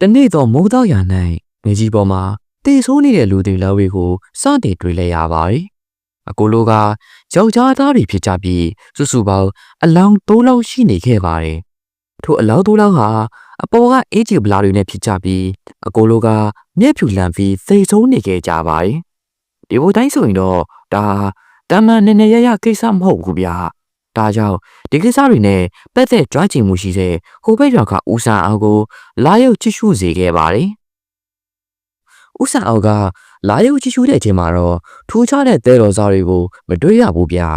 တနေ့တော့မိုးတော့ရ၌ငကြီးပေါ်မှာတေဆိုးနေတဲ့လူတွေလောက်တွေကိုစတင်တွေ့လဲရပါတယ်။အကိုလိုကယောက်ျားသားတွေဖြစ်ကြပြီးစုစုပေါင်းအလောင်း၃လောင်းရှိနေခဲ့ပါတယ်။ထိုအလောင်း၃လောင်းဟာအပေါ်ကအေးကြီးဗလာတွေနဲ့ဖြစ်ကြပြီးအကိုလိုကမျက်ဖြူလန့်ပြီးသိဆိုးနေခဲ့ကြပါတယ်။ဒီဘိုတိုင်းဆိုရင်တော့ဒါတမန်နည်းနည်းရရကိစ္စမဟုတ်ဘူးဗျာ။ ဒါကြောင့်ဒီကိစ္စတွေနဲ့ပတ်သက်ကြွားကျင်မှုရှိတဲ့ဟိုဘက်ရွာကဦးဆန်းအောင်ကိုလာရောက်ချစ်ရှုစေခဲ့ပါတယ်။ဦးဆန်းအောင်ကလာရောက်ချစ်ရှုတဲ့အချိန်မှာတော့ထူးခြားတဲ့တဲတော်စားတွေကိုမတွေ့ရဘူးဗျာ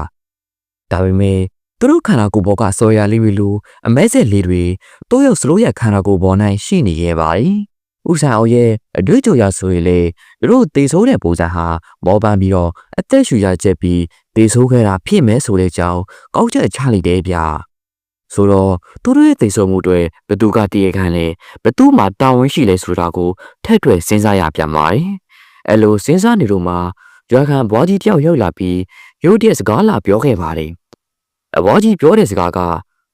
။ဒါပေမဲ့သူတို့ခန္ဓာကိုယ်ပေါ်ကဆော်ရလေးတွေလိုအမဲဆက်လေးတွေတိုးရောက်စလို့ရခန္ဓာကိုယ်ပေါ်၌ရှိနေခဲ့ပါတယ်။ ဦးဆန်းအောင်ရဲ့အတွေ့အကြုံရဆိုရင်လေသူတို့တေဆိုးတဲ့ပုံစံဟာမောပန်းပြီးတော့အသက်ရှူရချက်ပြီးတေဆိုးခဲ့တာဖြစ်မယ်ဆိုတဲ့အကြောင်းကောက်ချက်ချလိုက်တယ်ဗျာ။ဆိုတော့သူတို့ရဲ့သိဆိုမှုတွေဘသူကတည်ရခံလဲဘသူမှတာဝန်ရှိလဲဆိုတာကိုထက်ထွယ်စဉ်းစားရပြန်ပါတယ်။အဲ့လိုစဉ်းစားနေလို့မှရွာခံဘွားကြီးတယောက်ရောက်လာပြီးရုတ်တရက်စကားလာပြောခဲ့ပါတယ်။အဘွားကြီးပြောတဲ့စကားက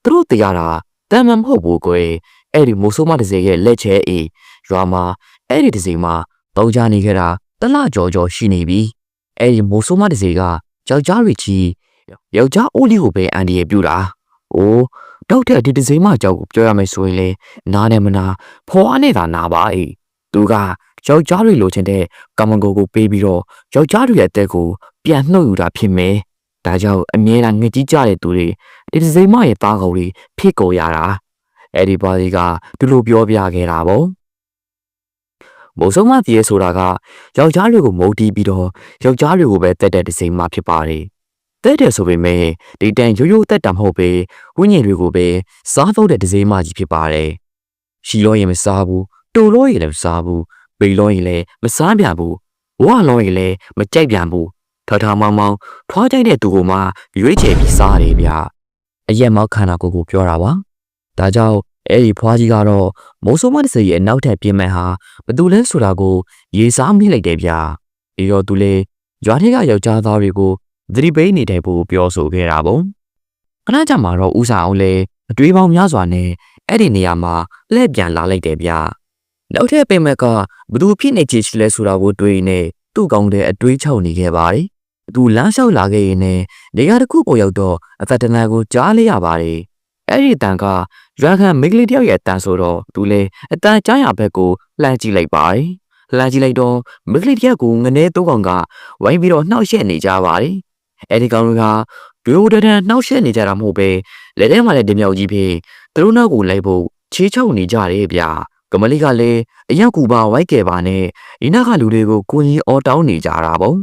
သူတို့တရားတာတမ်းမမဟုတ်ဘူးကွယ်။အဲ့ဒီမိုးဆိုးမတစ်စေရဲ့လက်ချဲအေး ရွာမှာအဲ့ဒီတစ်စေမှာတောင်းကြနေခဲ့တာတလကြော်ကြော်ရှိနေပြီ။အဲ့ဒီမိုးဆိုးမတစ်စေကယောက်ျားတွေကြီးယောက်ျားအိုးလေးကိုပဲအန်ဒီရပြူတာ။အိုးတောက်တဲ့ဒီတစ်စိမ်းမကြောက်ကိုပြောရမယ်ဆိုရင်လေနားနဲ့မနာဖော်အနေသာနာပါအေးသူကယောက်ျားတွေလိုချင်တဲ့ကမ္မဂိုကိုပေးပြီးတော့ယောက်ျားတွေရဲ့အသက်ကိုပြန်နှုတ်ယူတာဖြစ်မယ်ဒါကြောင့်အမြဲတမ်းငကြီးကြတဲ့သူတွေဒီတစ်စိမ်းမရဲ့သားကောင်တွေဖြစ်ကုန်ရတာအဲ့ဒီပါဒီကသူလိုပြောပြခဲ့တာပေါ့ မိုးစုံမတည်းဆိုတာကယောက်ျားတွေကိုမုတ်တီးပြီးတော့ယောက်ျားတွေကိုပဲတက်တဲ့တစ်စိမ်းမဖြစ်ပါတယ်တဲ့တယ်ဆိုပေမဲ့ဒီတန်ရိုးရိုးတက်တာမဟုတ်ပဲဝိညာဉ်တွေကိုပဲစားသုံးတဲ့ဒဇိမကြီးဖြစ်ပါတယ်။ရှီလို့ရင်မစားဘူး၊တူလို့ရင်လည်းမစားဘူး၊ပိလို့ရင်လည်းမစားပြန်ဘူး၊ဝါလို့ရင်လည်းမကြိုက်ပြန်ဘူး။ထထမောင်မောင်ထွားကြိုက်တဲ့သူကမှရွေးချယ်ပြီးစားတယ်ဗျ။အရက်မောက်ခန္ဓာကိုယ်ကိုပြောတာပါ။ဒါကြောင့် အဲ့ဒီဖွားကြီးကတော့မိုးဆိုးမတစရဲ့အနောက်ထပ်ပြင်းမဲ့ဟာဘသူလဲဆိုတာကိုရေစားမိလိုက်တယ်ဗျ။ပြီးတော့သူလေရွာထဲကယောက်ျားသားတွေကိုသတိပေးနေတဲ့ဖို့ပြောဆိုခဲ့တာပေါ့ခဏကြာမှာတော့ဦးစာအောင်လည်းအတွေးပေါင်းများစွာနဲ့အဲ့ဒီနေရာမှာလှည့်ပြန်လာလိုက်တယ်ဗျနောက်ထပ်ပိမက်ကဘသူဖြစ်နေချင်ရှိလဲဆိုတာကိုတွေးနေသူ့ကောင်းတဲ့အတွေးချောက်နေခဲ့ပါတယ်သူလမ်းလျှောက်လာခဲ့ရင်လည်းနေရာတစ်ခုပေါ်ရောက်တော့အသက်တနန်ကိုကြားလိုက်ရပါတယ်အဲ့ဒီတန်က ရွာခံမိန်းကလေးတယောက်ရဲ့အတန်ဆိုတော့သူလည်းအတန်ကြားရဘက်ကိုလှမ်းကြည့်လိုက်ပါတယ်လှမ်းကြည့်လိုက်တော့မိန်းကလေးတယောက်ကိုငနေသုံးကောင်ကဝိုင်းပြီးတော့နှောက်ယှက်နေကြပါတယ်အဲ့ဒီကောင်တွေကဒွေဟိုတန်းနှောက်ယှက်နေကြတာမဟုတ်ပဲလက်ထဲမှာလည်းတင်မြောက်ကြီးဖြစ်သူတို့နောက်ကိုလိုက်ဖို့ချေးချောက်နေကြတယ်ဗျာကမလေးကလည်းအရောက်ကူပါဝိုက်ခဲ့ပါနဲ့ဒီနောက်ကလူတွေကိုကိုကြီးအော်တောင်းနေကြတာပေါ့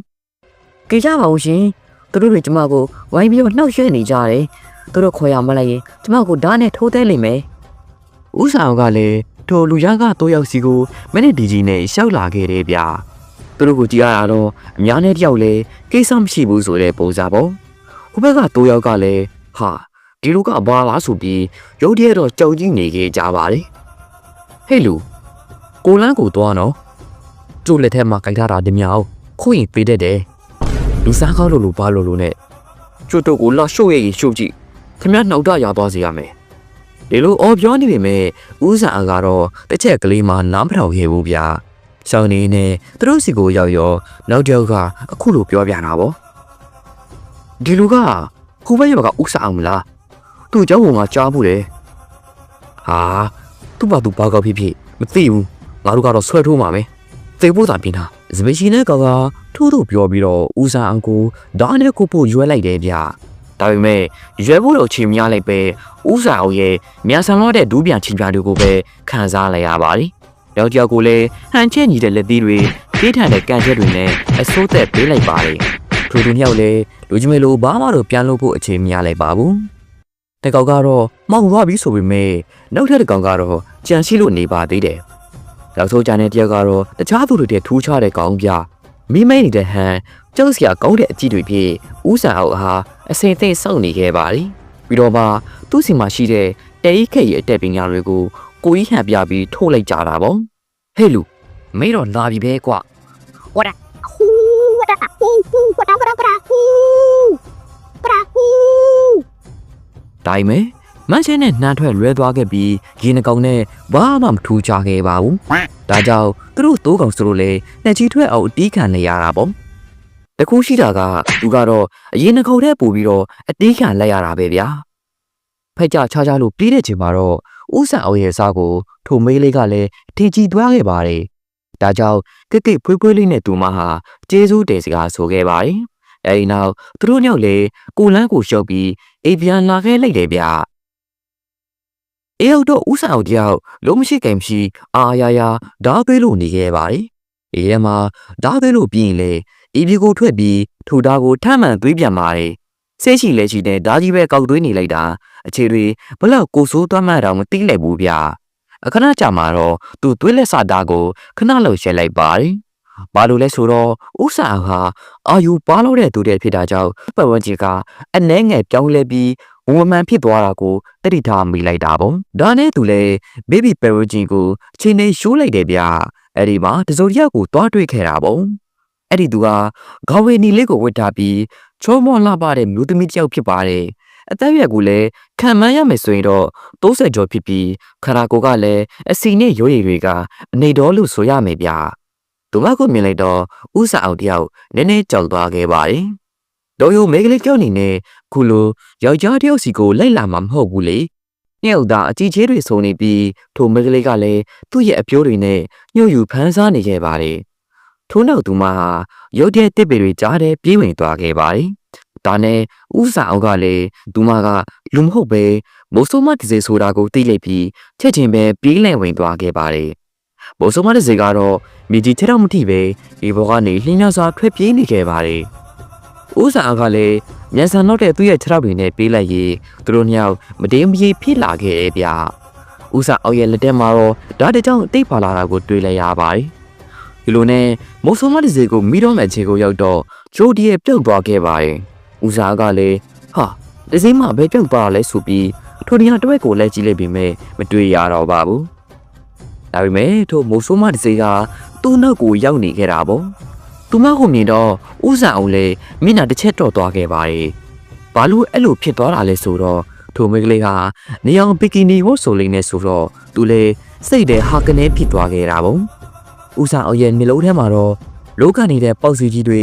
ကြကြပါဦးရှင်သူတို့တွေကျမကိုဝိုင်းပြီးတော့နှောက်ယှက်နေကြတယ် သူတို့ခေါ်ရမလိုက်ရင်ကျမကိုဓာတ်နဲ့ထိုးသေးလိမ့်မယ်ဥဆောင်ကလည်းထိုလူရကတော့ရောက်စီကိုမနေ့ဒီကြီးနဲ့ရှောက်လာခဲ့တယ်ဗျာသူတို့ကိုကြည့်ရတာတော့အများနဲ့တယောက်လဲကိစ္စမရှိဘူးဆိုတဲ့ပုံစံပေါ့ဟိုဘက်ကတော့ယောက်ကလည်းဟာဒီလူကဘာလားဆိုပြီးရုတ်တရက်တော့ကြောက်ကြည့်နေခဲ့ကြပါတယ်ဟေးလူကိုလန်းကိုသွားနော်ကျိုးလက်ထက်မှာကြိုက်ထားတာဒီမြောက်ခွင့်ပေးတတ်တယ်လူစားကောက်လို့လို့ဘာလို့လို့နဲ့ကျွတ်တော့ကိုလာရှုပ်ရည်ရှုပ်ကြည့် ခင်ဗျားနှောက်တရသွားစေရမယ်ဒီလိုအော်ပြောနေပေမဲ့ဦးစာအကတော့တစ်ချက်ကလေးမှနားမထောင်ခဲ့ဘူးဗျာရှောင်းနေနဲ့သူတို့စီကိုရောက်ရောနောက်တစ်ယောက်ကအခုလိုပြောပြတာပေါ့ဒီလူကခုဘက်ရောကဥစားအောင်မလားသူ့เจ้าဘုံကကြားဘူးလေဟာသူ့ဘာသူဘာကောက်ဖြစ်ဖြစ်မသိဘူးငါတို့ကတော့ဆွဲထိုးမှာမယ်သေဖို့သာပြင်တာစပရှိနဲ့ကောင်ကထိုးထိုးပြောပြီးတော့ဦးစားအောင်ကိုဒါနဲ့ကိုပို့ရွဲလိုက်တယ်ဗျ ဒါပေမဲ့ရွဲဖို့တော့ချိန်မရလိုက်ပဲဦးစားအောင်ရဲ့မြန်ဆန်တော့တဲ့ဒူးပြန်ချင်းပြတွေကိုပဲခံစားလိုက်ရပါတယ်ယောက်ျားကိုလည်းဟန်ချက်ညီတဲ့လက်သီးတွေပြေးထန်တဲ့ကန်ချက်တွေနဲ့အစိုးသက်ပေးလိုက်ပါတယ်။ထိုသူနှစ်ယောက်လည်းလူကြီးမလိုဘာမှတော့ပြန်လို့ဖို့အချိန်မရလိုက်ပါဘူး။တကောင်ကတော့မောက်သွားပြီဆိုပေမဲ့နောက်ထပ်တကောင်ကတော့ကြံရှိလို့နေပါသေးတယ်။နောက်ဆုံးကြတဲ့တယောက်ကတော့တခြားသူတွေတည်းထူးခြားတဲ့ကောင်ပြ မိမိနေတဲ့ဟန်ကြောက်စရာကောင်းတဲ့အကြည့်တွေဖြင့်ဥစာအောက်ဟာအစင်သိမ့်စောင့်နေခဲ့ပါသည်ပြီးတော့မှသူ့စီမှာရှိတဲ့တဲအိခက်ရဲ့အတက်ပညာတွေကိုကိုကြီးဟန်ပြပြီးထုတ်လိုက်ကြတာပေါ့ဟဲ့လူမိတော့လာပြီပဲကွာဟောတာဟူးဝတာဟူးဟူးဝတာဝတာဝတာဟူးပရာဟူးဒါိုင်မဲ မမန်းချင်းနဲ့နှမ်းထွက်လွဲသွားခဲ့ပြီးရေနှကောင်နဲ့ဘာမှမထူးခြားခဲ့ပါဘူးဒါကြောင့်သူတို့တိုးကောင်စလို့လေနှစ်ချီထွက်အောင်အတီးခံနေရတာပေါ့တခုရှိတာကသူကတော့အရင်နှကောင်ထဲပို့ပြီးတော့အတီးခံလိုက်ရတာပဲဗျာဖက်ကြချာချာလို့ပြီးတဲ့ချိန်မှာတော့ဥဆန်အောင်ရဲ့စားကိုထိုမေးလေးကလည်းအထင်ကြီးသွားခဲ့ပါတယ်ဒါကြောင့်ကိတ်ကိတ်ဖွေးဖွေးလေးနဲ့သူမဟာကျေးဇူးတင်စကားဆိုခဲ့ပါတယ်အဲဒီနောက်သူတို့ညောက်လေကိုလန်းကိုရှုပ်ပြီးအိမ်ပြန်လာခဲ့လိုက်တယ်ဗျ အေးတော့ဥဆောင်တယောက်လုံးမရှိကင်မရှိအာယာယာဓာပေးလို့နေခဲ့ပါတယ်အေးထဲမှာဓာပေးလို့ပြီးရင်လေအေးဒီကိုထွက်ပြီးထူတာကိုထမ်းမှန်သွေးပြန်ပါတယ်ဆေးရှိလဲရှိတဲ့ဓာကြီးပဲကောက်သွေးနေလိုက်တာအခြေတွေဘလောက်ကိုစိုးသွားမှတော့မသိလိုက်ဘူးဗျအခဏကြာမှာတော့သူသွေးလက်စတာကိုခဏလောက်ရှက်လိုက်ပါတယ်ဘာလို့လဲဆိုတော့ဥဆောင်ဟာအာယူပါလို့တဲ့သူတဲ့ဖြစ်တာကြောင့်ပတ်ဝန်းကျင်ကအနှဲငယ်ပြောင်းလဲပြီးဝမန်ဖြစ်သွားတာကိုတတိထားမိလိုက်တာပေါ့ဒါနဲ့သူလည်းဘေဘီပယ်ဝဂျင်ကိုအချိန်နဲ့ရှိုးလိုက်တယ်ဗျအဲ့ဒီမှာတစုံတစ်ယောက်ကိုတွားတွေ့ခဲ့တာပေါ့အဲ့ဒီသူကဂါဝေနီလေးကိုဝတ်ထားပြီးချောမောလှပတဲ့မျိုးသမီးတစ်ယောက်ဖြစ်ပါတယ်အသက်အရွယ်ကိုလည်းခံမှန်းရမယ်ဆိုရင်တော့30ကျော်ဖြစ်ပြီးခရာကိုကလည်းအစီနဲ့ရိုးရည်တွေကအနေတော်လို့ဆိုရမယ်ဗျသူမကိုမြင်လိုက်တော့ဥစာအောင်တယောက်နည်းနည်းကြောက်သွားခဲ့ပါတယ်။ တော်ရုံမိန်းကလေးကြောက်နေနဲ့ခုလိုယောက်ျားတယောက်စီကိုလိုက်လာမှာမဟုတ်ဘူးလေ။ညှောက်သားအကြီးချေးတွေဆုံနေပြီးထိုမိန်းကလေးကလည်းသူ့ရဲ့အပြိုးတွေနဲ့ညှို့ယူဖမ်းစားနေခဲ့ပါတယ်။ထို့နောက်သူမဟာရုတ်တရက်တစ်ပေတွေကြားတဲ့ပြေးဝင်သွားခဲ့ပါတယ်။ဒါနဲ့ဥစာအောင်ကလည်းသူမကလူမဟုတ်ပဲမိုးဆိုးမတစေဆိုတာကိုသိလိုက်ပြီးချက်ချင်းပဲပြေးလည်ဝင်သွားခဲ့ပါတယ်။မိုးဆိုးမတစေကတော့မြေကြီးထဲတော့မထိပဲဒီဘောကနေလှင်းလျောက်စွာထွက်ပြေးနေခဲ့ပါတယ်။ ဥစာအောင်ကလည်းမြန်ဆန်တော့တဲ့သူ့ရဲ့ခြေထောက်တွေနဲ့ပြေးလိုက်ရေးသူတို့နှစ်ယောက်မတေးမကြီးဖြစ်လာခဲ့တယ်ဗျ။ဥစာအောင်ရဲ့လက်ထဲမှာတော့ဓာတ်တကြောင်တိတ်ပါလာတာကိုတွေ့လိုက်ရပါတယ်။ဒီလိုနဲ့မိုးဆိုးမတစေကိုမိတော့မဲ့ခြေကိုရောက်တော့ဂျိုဒီရဲ့ပြုတ်သွားခဲ့ပါတယ်။ဦးစားကလည်းဟာတစင်းမပဲပြုတ်သွားလဲဆိုပြီးထိုဒီယာတွဲကိုလည်းကြည့်လိုက်ပြီးမဲ့မတွေ့ရတော့ပါဘူး။ဒါပေမဲ့ထိုမိုးဆိုးမတစေကသူ့နောက်ကိုရောက်နေခဲ့တာပေါ့။ သူမကိုမြင်တော့ဦးစားအောင်လည်းမျက်နှာတစ်ချက်တော့သွားခဲ့ပါတယ်။ဘာလို့အဲ့လိုဖြစ်သွားတာလဲဆိုတော့ထိုမိန်းကလေးဟာနေအောင်ဘီကီနီဝတ်ဆိုလေးနဲ့ဆိုတော့သူလေစိတ်တဲ့ဟာကနေဖြစ်သွားခဲ့တာပေါ့။ဦးစားအောင်ရဲ့မျက်လုံးထဲမှာတော့လောကနေတဲ့ပေါက်စီကြီးတွေ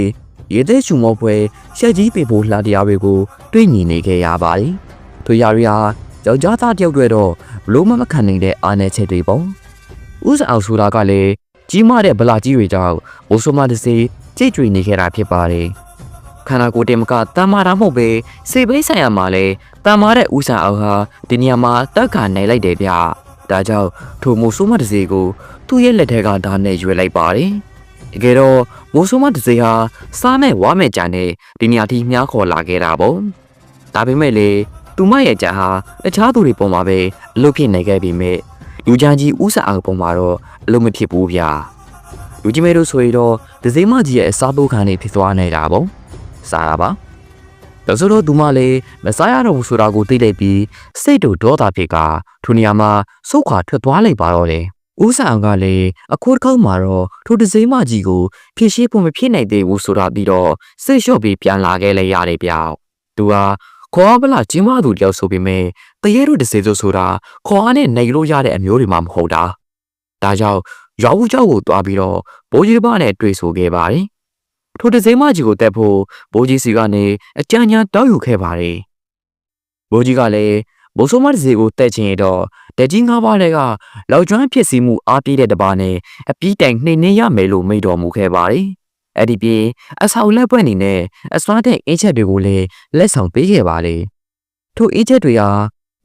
ရေသေးချူမောပွဲရှက်ကြီးပေဖို့လှတရားတွေကိုတွေ့မြင်နေခဲ့ရပါတယ်။သူရရီဟာယောက်ျားသားတယောက်တွေတော့ဘလို့မမခံနိုင်တဲ့အာနယ်ချက်တွေပေါ့။ဥစအောင်ဆိုတာကလည်း ကြီးမားတဲ့ဗလာကြီးတွေကြောင့်ဘိုးဆိုမတစေကြိတ်ကြွေနေခဲ့တာဖြစ်ပါတယ်။ခန္ဓာကိုယ်တင်မကတမ်းမာတာမဟုတ်ပဲစေပိတ်ဆိုင်ရာမှာလည်းတမ်းမာတဲ့ဥစားအောင်ဟာဒီနေရာမှာတက်ခါနိုင်လိုက်တယ်ဗျ။ဒါကြောင့်ထိုမိုးဆိုးမတစေကိုသူ့ရဲ့လက်ထက်ကဓာတ်နဲ့ရွေလိုက်ပါတယ်။တကယ်တော့မိုးဆိုးမတစေဟာစားမဲ့ဝါမဲ့ကြံနဲ့ဒီနေရာထိမြားခေါ်လာခဲ့တာပေါ့။ဒါပေမဲ့လေသူမရဲ့ကြံဟာတခြားသူတွေပုံမှာပဲအလုပ်ဖြစ်နေခဲ့ပြီမဲ့ လူချမ်းကြီးဥစားအောင်ပုံမှာတော့အလုပ်မဖြစ်ဘူးဗျာ။လူကြီးမဲတို့ဆိုရင်တော့ဒဇိမကြီးရဲ့အစားပိုးခံနေဖြစ်သွားနေတာပေါ့။စားတာပါ။ဒါဆိုတော့သူမလည်းမစားရတော့ဘူးဆိုတာကိုသိလိုက်ပြီးစိတ်တို့ဒေါသဖြစ်ကထိုနေရာမှာစုတ်ခွာထွက်သွားလိုက်ပါတော့တယ်။ဦးဆောင်ကလည်းအခုတစ်ခေါက်မှာတော့ထိုဒဇိမကြီးကိုဖြည့်ရှင်းဖို့မဖြစ်နိုင်သေးဘူးဆိုတာပြီးတော့စိတ်လျှော့ပြီးပြန်လာခဲ့လေရတယ်ဗျ။သူဟာ ခွာဘလာကျင်းမသူတယောက်ဆိုပေမဲ့တရေတို့တစေစိုးဆိုတာခွာနဲ့နိုင်လို့ရတဲ့အမျိုးတွေမှမဟုတ်တာဒါကြောင့်ရွာဦးကျောက်ကိုသွားပြီးတော့ဘိုးကြီးဘနဲ့တွေ့ဆိုခဲ့ပါတယ်ထိုတစေမကြီးကိုတက်ဖို့ဘိုးကြီးစီကနေအကြံဉာဏ်တောက်ယူခဲ့ပါတယ်ဘိုးကြီးကလည်းဘိုးဆုံးမတစေကိုတက်ချင်ရတော့တကြီးငါးပါးတွေကလောက်ကျွမ်းဖြစ်စီမှုအားပြည့်တဲ့တပါးနဲ့အပြီးတိုင်နှိမ့်နှင်းရမယ်လို့မိတော်မူခဲ့ပါတယ် အဲ့ဒီပြေအဆောက်လက်ပွက်နေနဲ့အစွမ်းတဲ့အင်းချက်တွေကိုလည်းလက်ဆောင်ပေးခဲ့ပါတယ်။ထိုအင်းချက်တွေဟာ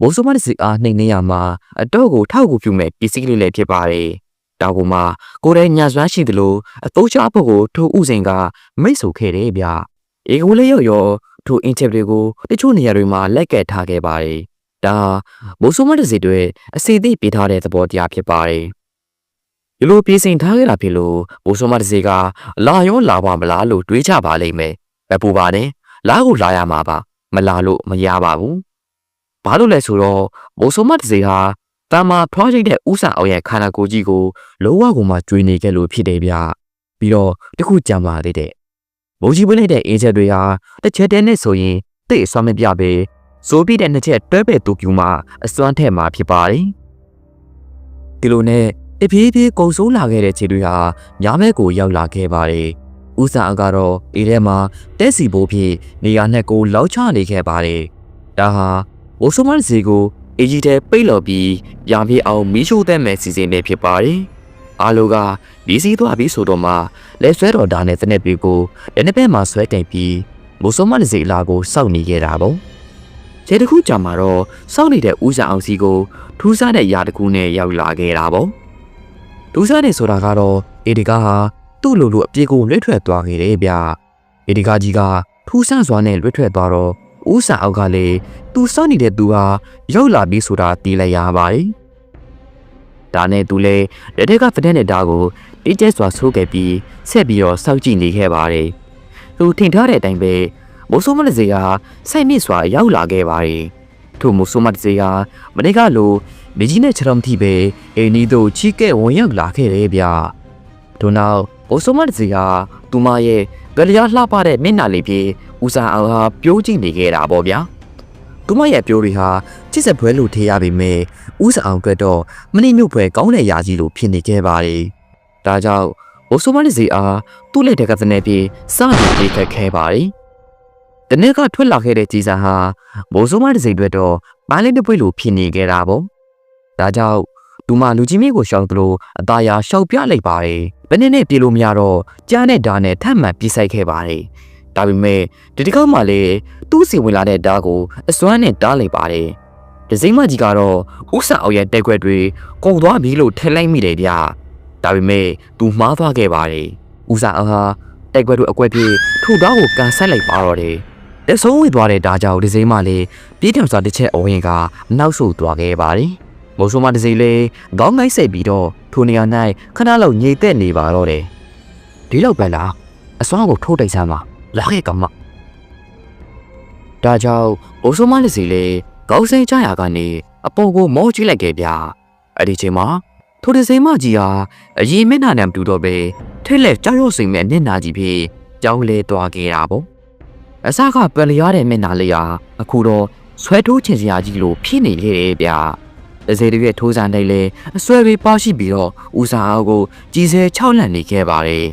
ဘိုးဆိုးမဒဇိအားနှိမ့်နှင်းရမှာအတော့ကိုထောက်ကူပြုမဲ့ပစ္စည်းလေးလည်းဖြစ်ပါတယ်။တောက်ကူမှာကိုယ်တိုင်ညာစွမ်းရှိသလိုအတိုးချဖို့ကိုထိုဥစဉ်ကမိတ်ဆိုခဲ့တယ်ဗျ။အေကိုလေးရော့ရောထိုအင်းချက်တွေကိုတချို့နေရာတွေမှာလက်ကဲထားခဲ့ပါတယ်။ဒါမိုးဆိုးမတစီတွေအစီအသိပေးထားတဲ့သဘောတရားဖြစ်ပါတယ်။ ဒီလိုပြေးစိန်ထားခဲ့တာဖြစ်လို့မိုးဆိုးမတစီကလာရောလာပါမလားလို့တွေးကြပါလိမ့်မယ်။ပဲပူပါနဲ့။လာကိုလာရမှာပါ။မလာလို့မရပါဘူး။ဘာလို့လဲဆိုတော့မိုးဆိုးမတစီဟာတာမာ project တဲ့ဥစားအောင်ရဲ့ခန္ဓာကိုယ်ကြီးကိုလောဝကိုမှကျွေးနေခဲ့လို့ဖြစ်တယ်ဗျ။ပြီးတော့တခုကြံပါသေးတယ်။မိုးကြီးပွင့်လိုက်တဲ့အင်းချက်တွေဟာတစ်ချက်တည်းနဲ့ဆိုရင်တိတ်အစွမ်းမပြပဲဆိုပြီးတဲ့နှစ်ချက်တွဲပဲတူပြူမှာအစွမ်းထက်မှာဖြစ်ပါတယ်ဒီလိုနဲ့ တပြေးပြေးကုံဆိုးလာခဲ့တဲ့ခြေတွေဟာညာဘက်ကိုရောက်လာခဲ့ပါတယ်ဦးစာအကတော့အေးထဲမှာတက်စီဘိုးဖြစ်နေရာနဲ့ကိုလောက်ချနေခဲ့ပါတယ်ဒါဟာဘိုးဆိုမန်စီကိုအေဂျီတဲပိတ်လော်ပြီးရာပြေအောင်မီးရှို့တဲ့မဲ့စီစဉ်နေဖြစ်ပါတယ်အားလုံးကဒီစီသွားပြီးဆိုတော့မှလက်ဆွဲတော်ဒါနဲ့စနစ်တွေကိုတစ်နှစ်ဘက်မှာဆွဲတင်ပြီးဘိုးဆိုမန်စီလာကိုစောင့်နေခဲ့တာပေါ့ခြေတစ်ခုကြာမှာတော့စောင့်နေတဲ့ဦးစာအောင်စီကိုထူးဆန်းတဲ့ຢာတစ်ခုနဲ့ရောက်လာခဲ့တာပေါ့ ထူးဆန်းနေဆိုတာကတော့အေဒီကာဟာသူ့လိုလိုအပြေကိုလွှဲထွက်သွားခဲ့တယ်ဗျအေဒီကာကြီးကထူးဆန်းစွာနဲ့လွှဲထွက်သွားတော့ဦးစာအောက်ကလည်းသူစောင့်နေတဲ့သူဟာရောက်လာပြီဆိုတာသိလိုက်ရပါတယ်ဒါနဲ့သူလည်းလက်ထက်ကဖတဲ့နဲ့ဓာတ်ကိုတိကျစွာဆိုးခဲ့ပြီးဆက်ပြီးတော့စောင့်ကြည့်နေခဲ့ပါတယ်သူထင်ထားတဲ့အတိုင်းပဲမိုးဆိုးမလစေကစိုက်မြစ်စွာရောက်လာခဲ့ပါတယ်ထို့မိုးဆိုးမလစေကမနေ့ကလို မိကြီးနဲ့ခြေတော်မထိပဲအိမ်နီးတို့ချီးကဲ့ဝင်ရောက်လာခဲ့တယ်ဗျထို့နောက်မိုးဆိုးမလစေကသူမရဲ့ကြလျားလှပတဲ့မျက်နှာလေးပြေဦးစာအောင်ဟာပြိုးကြည့်နေခဲ့တာပေါ့ဗျာသူမရဲ့ပြိုးတွေဟာချစ်စက်ပွဲလို့ထေးရပေမဲ့ဦးစာအောင်အတွက်တော့မနှိမ့်ညွတ်ပွဲကောင်းတဲ့ယာကြီးလိုဖြစ်နေခဲ့ပါတယ်ဒါကြောင့်မိုးဆိုးမလစေအားသူ့လက်ထက်ကစနေပြေစတင်ပြေခတ်ခဲ့ပါတယ်တနေ့ကထွက်လာခဲ့တဲ့ကြီးစာဟာမိုးဆိုးမလစေအတွက်တော့မိုင်းလေးတစ်ပွေလိုဖြစ်နေခဲ့တာပေါ့ ဒါကြောင့်သူမလူကြီးမင်းကိုရှောင်သလိုအသားရရှောက်ပြလိုက်ပါတယ်ဘယ်နဲ့နဲ့ပြေလို့မရတော့ကြားနဲ့ဓာနဲ့ထပ်မံပြေးဆိုင်ခဲ့ပါတယ်ဒါပေမဲ့ဒီတစ်ခါမှလည်းသူ့စီဝင်လာတဲ့ဓာကိုအစွမ်းနဲ့တားလိုက်ပါတယ်ဒစိမ့်မကြီးကတော့ဥစ္စာအောင်ရဲ့တက်ခွက်တွေကုန်သွားပြီလို့ထင်လိုက်မိတယ်ဗျဒါပေမဲ့သူမှားသွားခဲ့ပါတယ်ဥစ္စာအောင်ဟာတက်ခွက်တို့အကွက်ပြေထူတော့ကိုကန်ဆက်လိုက်ပါတော့တယ်လက်ဆုံးဝေသွားတဲ့ဓာကြောင့်ဒစိမ့်မလေးပြေးထံစွာတစ်ချက်အဝင်ကနောက်ဆုတ်သွားခဲ့ပါတယ် မိုးဆိုးမတစ်စိမ့်လေးခေါင်းငိုက်ဆက်ပြီးတော့ထိုနေရာ၌ခဏလောက်ညိတ်သက်နေပါတော့တယ်ဒီလောက်ပဲလားအစွမ်းကိုထိုးတိုက်စမ်းပါလာခဲ့ကမဒါကြောင့်ဘိုးဆိုးမလက်စီလေကောင်းစိတ်ကြရာကနေအပေါ်ကိုမောကြည့်လိုက်ခဲ့ဗျာအဲ့ဒီချိန်မှာထိုတစိမကြီးဟာအရင်မျက်နှာနဲ့မတူတော့ပဲထိတ်လက်ကြောက်ရွံ့စိမ်မဲ့မျက်နှာကြီးဖြစ်ကြောင်းလဲသွားခဲ့တာပေါ့အစကပယ်လျားတဲ့မျက်နှာလေးဟာအခုတော့ဆွဲထိုးချင်စရာကြီးလိုဖြစ်နေလေတယ်ဗျာ တစ်စေတပြည့်ထိုးစံတိုင်းလဲအစွဲပေးပါရှိပြီးတော့ဦးစာအောင်ကိုကြီးစဲ၆လန့်နေခဲ့ပါတယ်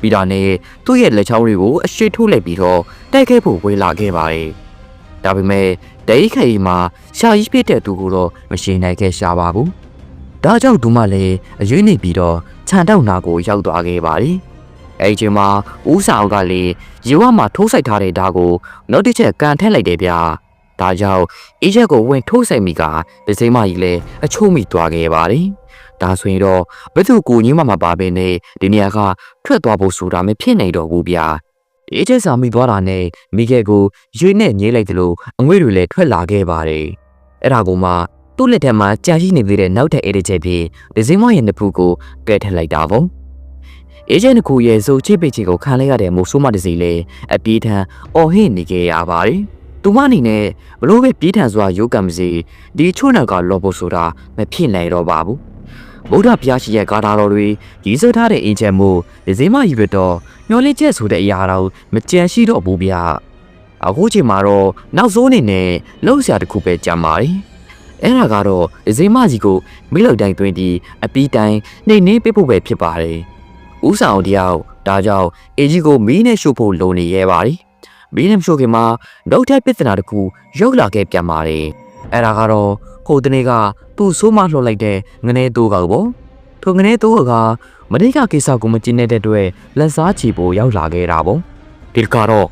ပြီးတော့နေသူ့ရဲ့လက်ချောင်းတွေကိုအရှိထိုးလိုက်ပြီးတော့တိုက်ခဲ့ဖို့ဝေးလာခဲ့ပါတယ်။ဒါပေမဲ့ဒိတ်ခိမှာရှာကြီးဖြစ်တဲ့သူကိုတော့မရှိနိုင်ခဲ့ရှာပါဘူး။ဒါကြောင့်သူမလည်းအရွေးနေပြီးတော့ခြံတောက်နာကိုရောက်သွားခဲ့ပါတယ်။အဲဒီချိန်မှာဦးဆောင်ကလည်းရေဝမှာထိုးဆိုင်ထားတဲ့ဓာတ်ကိုနောက်တစ်ချက်ကန်ထက်လိုက်တယ်ဗျာ။ ဒါကြောင့်အေးချက်ကိုဝင်ထိုးဆိုင်မိကဒစိမ့်မကြီးလည်းအချိုးမိသွားခဲ့ပါတယ်။ဒါဆိုရင်တော့ဘယ်သူကိုကြီးမှမပါဘဲနဲ့ဒီနေရာကထွက်သွားဖို့ဆိုတာမဖြစ်နိုင်တော့ဘူးဗျာဒီချက်စာမိသွားတာနဲ့မိခဲကိုရွေနဲ့ညှိလိုက်သလိုအငွေ့တွေလည်းထွက်လာခဲ့ပါတယ်အဲ့ဒါကိုမှသူ့လက်ထက်မှာကြာရှိနေသေးတဲ့နောက်ထပ်အဲ့ဒီချက်ပြီးဒီစိမ့်မရဲ့နှစ်ဖူးကိုကဲထက်လိုက်တာပေါ့အေဂျင့်တစ်ခုရဲ့ဇိုချိပိတ်ချီကိုခံလိုက်ရတဲ့မိုးဆိုးမတစီလေအပြေးထန်အော်ဟစ်နေခဲ့ရပါတယ် သူမအနေနဲ့ဘလို့ပဲပြေးထန်စွာရုပ်ကံမစီဒီချို့နောက်ကလော်ဖို့ဆိုတာမဖြစ်နိုင်တော့ပါဘူးဗုဒ္ဓဘုရားရှိရဲ့ဂါထာတော်တွေကြီးစိုးထားတဲ့အင်ချင်မှုဒီစည်းမကြီးပဲတော့မျောလင့်ချက်ဆိုတဲ့အရာတော့မကြံရှိတော့ဘူးဗျာအခုချိန်မှာတော့နောက်စိုးအနေနဲ့လှုပ်ရှားတစ်ခုပဲကြံပါတယ်အဲ့ဒါကတော့ဒီစည်းမကြီးကိုမိလောက်တိုင်းတွင်ပြီးအပီးတိုင်းနှိမ့်နှင်းပြဖို့ပဲဖြစ်ပါတယ်ဥဆောင်တယောက်ဒါကြောင့်အေကြီးကိုမီးနဲ့ရှို့ဖို့လိုနေရဲပါတယ် မီးနဲ့ရှို့ခင်မှာနောက်ထပ်ပြဿနာတစ်ခုရောက်လာခဲ့ပြန်ပါတယ်အဲ့ဒါကတော့ကိုတနေ့ကသူ့ဆိုးမလှော်လိုက်တဲ့ငနေတိုးကောက်ပေါ့ထိုငနေတိုးကမနေ့ကကိစ္စကိုမကျင်းတဲ့အတွက်လက်စားချီဖို့ရောက်လာခဲ့တာပေါ့ဒီကတော့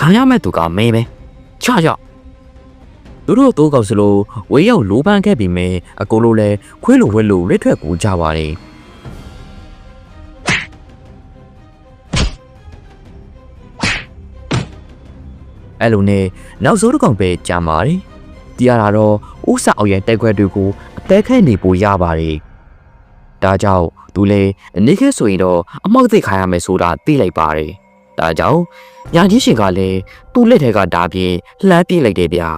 ခံရမဲ့သူကမင်းပဲချရသူတို့တိုးကောက်စလို့ဝေးရောက်လိုပန်းခဲ့ပြီးမြဲအကိုလိုလဲခွေးလိုဝဲလိုလက်ထွက်ကိုကြပါတယ် အဲ့လိုနဲ့နောက်စိုးတစ်ကောင်ပဲကြာပါတယ်တီးရတာတော့ဥစ္စာအောင်ရဲ့တိုက်ခွက်တွေကိုအသက်ခဲနေပို့ရပါတယ်ဒါကြောင့်သူလည်းအနေခဲဆိုရင်တော့အမောက်သိခါရမယ်ဆိုတာသိလိုက်ပါတယ်ဒါကြောင့်ညာကြီးရှင်ကလည်းသူ့လက်ထဲကဓာပြင်းလှမ်းပြေးလိုက်တယ်ဗျာ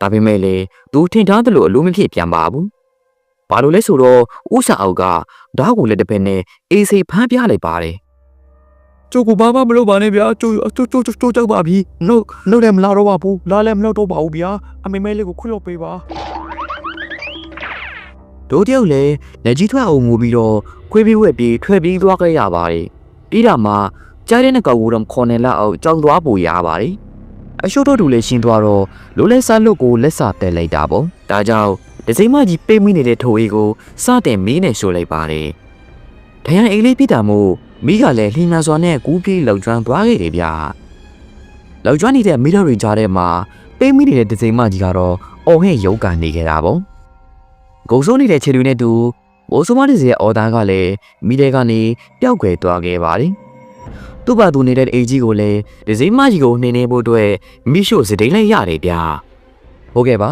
ဒါပေမဲ့လေသူထင်ထားသလိုအလိုမဖြစ်ပြန်ပါဘူးဘာလို့လဲဆိုတော့ဥစ္စာအောက်ကဓာကိုလည်းတစ်ဖက်နဲ့အေးစိဖမ်းပြလိုက်ပါတယ် ကျိုးကိုဘာမှမလုပ်ပါနဲ့ဗျာကျိုးကျိုးကျိုးကျိုးကြောက်ပါပြီနှုတ်နှုတ်လည်းမလာတော့ပါဘူးလာလည်းမလောက်တော့ပါဘူးဗျာအမေမဲလေးကိုခွင့်လွှတ်ပေးပါတို့တယောက်လည်းလက်ကြီးထွက်အောင်ငိုပြီးတော့ခွေးပြီးဝက်ပြီးထွက်ပြီးသွားခဲ့ရပါတယ်ပြီးတာမှကြားတဲ့ကောင်ကိုတော့ခေါ်နေလောက်အောင်ကြောင်သွားပူရပါတယ်အရှို့တို့တူလည်းရှင်းသွားတော့လိုလဲစားလွတ်ကိုလက်စာတဲလိုက်တာပေါ့ဒါကြောင့်ဒစိမ့်မကြီးပိတ်မိနေတဲ့ထိုအေးကိုစတင်မီးနဲ့ရှို့လိုက်ပါတယ်ဒရန်အေးလေးပြတာမို့ မိကလည်းလှိနာစွာနဲ့ကူးပြေးလောက်ကျွမ်းသွားခဲ့တယ်ဗျာလောက်ကျွမ်းနေတဲ့မိတော်တွေကြားထဲမှာပိတ်မိနေတဲ့ဒစိမ့်မကြီးကတော့အော်ဟဲ့ရုပ်ကန်နေခဲ့တာပေါ့ဂုံစိုးနေတဲ့ခြေတွေနဲ့တူမိုးဆိုးမတစ်စီရဲ့အော်သားကလည်းမိတဲ့ကနေပျောက်ကွယ်သွားခဲ့ပါတယ်သူ့ဘာသူနေတဲ့အေကြီးကိုလည်းဒစိမ့်မကြီးကိုနှင်းနေဖို့အတွက်မိရှို့စတိန်လိုက်ရတယ်ဗျာဟုတ်ကဲ့ပါ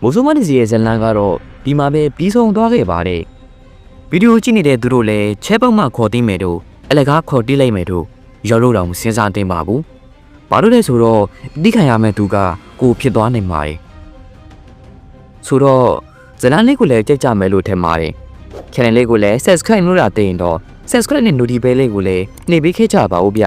မိုးဆိုးမတစ်စီရဲ့ဇလန်ကတော့ဒီမှာပဲပြီးဆုံးသွားခဲ့ပါတယ် ဗီဒီယိုကြည့်နေတဲ့သူတို့လည်းချဲပေါက်မှခေါ်သိမယ်တို့အလကားခေါ်တိလိုက်မယ်တို့ရောလို့တောင်စဉ်းစားတင်ပါဘူးဘာလို့လဲဆိုတော့တိခံရမယ့်သူကကိုဖြစ်သွားနိုင်ပါတယ်ဆိုတော့ဇလန်လေးကိုလည်းကြိတ်ကြမယ်လို့ထင်ပါတယ် channel လေးကိုလည်း subscribe လုပ်တာတင်တော့ subscribe နဲ့ notification လေးကိုလည်းနှိပ်ပေးခဲ့ကြပါဦးဗျ